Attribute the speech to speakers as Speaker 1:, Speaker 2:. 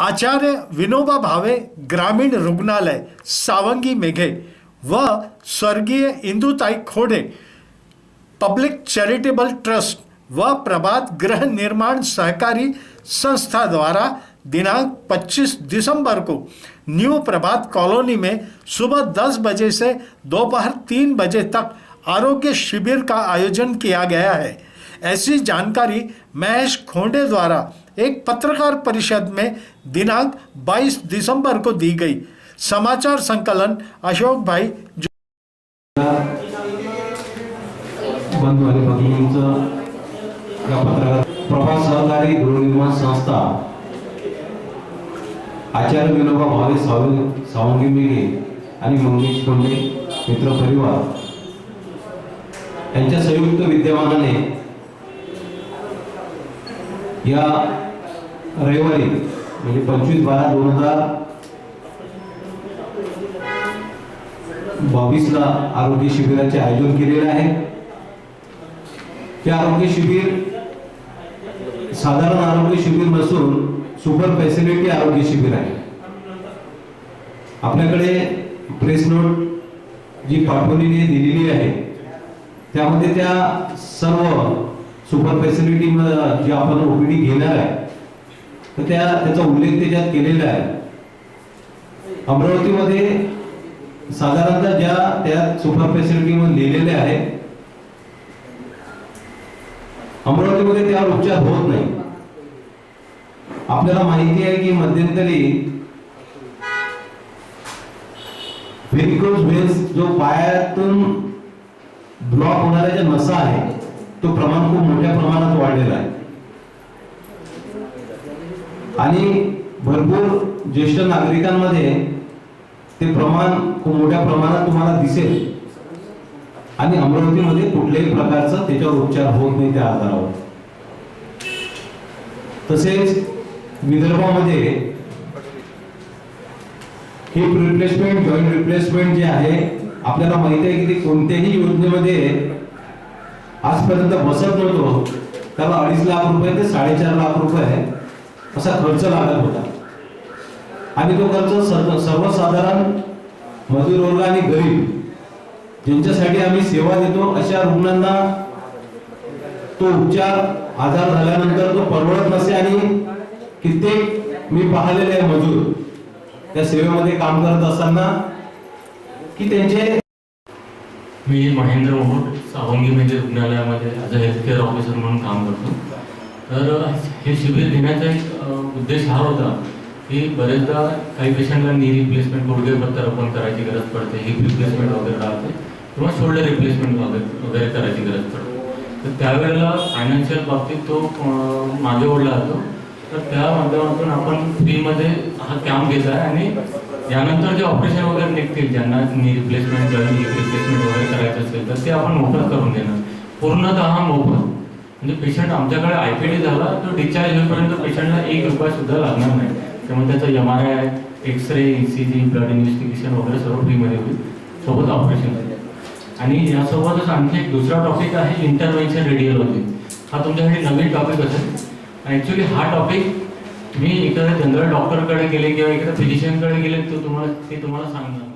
Speaker 1: आचार्य विनोबा भावे ग्रामीण रुग्णालय, सावंगी मेघे व स्वर्गीय Indutai Khode, public charitable trust व प्रभात गृह निर्माण सहकारी संस्था द्वारा दिनांक 25 दिसंबर को न्यू प्रभात कॉलोनी में सुबह 10 बजे से दोपहर 3 बजे तक आरोग्य शिविर का आयोजन किया गया है। ऐसी जानकारी महेश खोंडे द्वारा एक पत्रकार परिषद में दिनांक 22 दिसंबर को दी गई। समाचार संकलन अशोक भाई
Speaker 2: प्रभात सहकारी गृहनिर्माण संस्था आचार्य विनोबा भावे सावंगी सावंगी मेघे आणि मंगेश कोंडे मित्र परिवार यांच्या संयुक्त विद्यमानाने या रविवारी म्हणजे पंचवीस बारा दोन हजार बावीसला आरोग्य शिबिराचे आयोजन केलेले आहे. ते आरोग्य शिबिर साधारण आरोग्य शिबिर नसून सुपर फॅसिलिटी आरोग्य शिबिर आहे. आपल्याकडे प्रेस नोट जी पाठवलेली दिलेली आहे त्यामध्ये त्या सर्व सुपर फॅसिलिटी जे आपण ओपीडी घेणार आहे तर त्या त्याचा उल्लेख त्याच्यात केलेला आहे. अमरावतीमध्ये साधारणतः ज्या त्या सुपर फॅसिलिटी मध्ये लिहिलेले आहे अमरावतीमध्ये त्यावर उपचार होत नाही. आपल्याला माहिती आहे की मध्यंतरी व्हेरिकोज व्हेन्स जो पायातून ब्लॉक होणाऱ्या ज्या नसा आहे तो प्रमाण खूप मोठ्या प्रमाणात वाढलेला आहे. आणि भरपूर ज्येष्ठ नागरिकांमध्ये ते प्रमाण खूप मोठ्या प्रमाणात तुम्हाला दिसेल. आणि अमरावतीमध्ये कुठल्याही प्रकारचा त्याच्यावर उपचार होत नाही त्या आजारावर. तसेच विदर्भामध्ये हिप रिप्लेसमेंट जॉईंट रिप्लेसमेंट जे आहे आपल्याला माहिती आहे की ते कोणत्याही योजनेमध्ये आजपर्यंत बसत नव्हतो त्याला अडीच लाख रुपये ते साडेचार लाख रुपये असा खर्च लागत होता. आणि तो खर्च सर्व सर्वसाधारण मजूर वर्ग आणि गरीब ज्यांच्यासाठी आम्ही सेवा देतो अशा रुग्णांना तो उपचार आजार झाल्यानंतर तो परवडत नसे आणि कित्येक मी पाहिलेले आहे मजूर त्या सेवेमध्ये काम करत असताना की त्यांचे
Speaker 3: मी महेंद्र मोहोट सावंगी म्हणजे रुग्णालयामध्ये ॲज अ हेल्थकेअर ऑफिसर म्हणून काम करतो. तर हे शिबिर घेण्याचा एक उद्देश हा होता की बरेचदा काही पेशंटला नी रिप्लेसमेंट गुडघे प्रत्यारोपण करायची गरज पडते हिप रिप्लेसमेंट वगैरे राहते किंवा शोल्डर रिप्लेसमेंट वगैरे वगैरे करायची गरज पडते. तर त्यावेळेला फायनान्शियल बाबतीत तो मागे ओढला जातो तर त्या माध्यमातून आपण फ्रीमध्ये हा कॅम्प घेत आहे आणि यानंतर जे ऑपरेशन वगैरे निघतील ज्यांना नी रिप्लेसमेंट जॉईन रिप्लेसमेंट वगैरे करायचं असेल तर ते आपण मोफत करून देणार. पूर्णतः मोफत. म्हणजे पेशंट आमच्याकडे आय पी डी झाला तो डिस्चार्ज होईपर्यंत पेशंटला एक रुपया सुद्धा लागणार नाही. त्यामुळे त्याचं M R I X ray E C G blood investigation वगैरे सर्व फ्रीमध्ये होईल. सोबत ऑपरेशन आणि यासोबतच आणखी एक दुसरा टॉपिक आहे इंटरव्हेन्शन रेडिओलॉजी हा तुमच्यासाठी नवीन टॉपिक असेल. ॲक्च्युली हा टॉपिक मी इकडे जनरल डॉक्टरकडे गेले किंवा इकडे फिजिशियनकडे गेले तो तुम्हाला ते तुम्हाला सांगणार.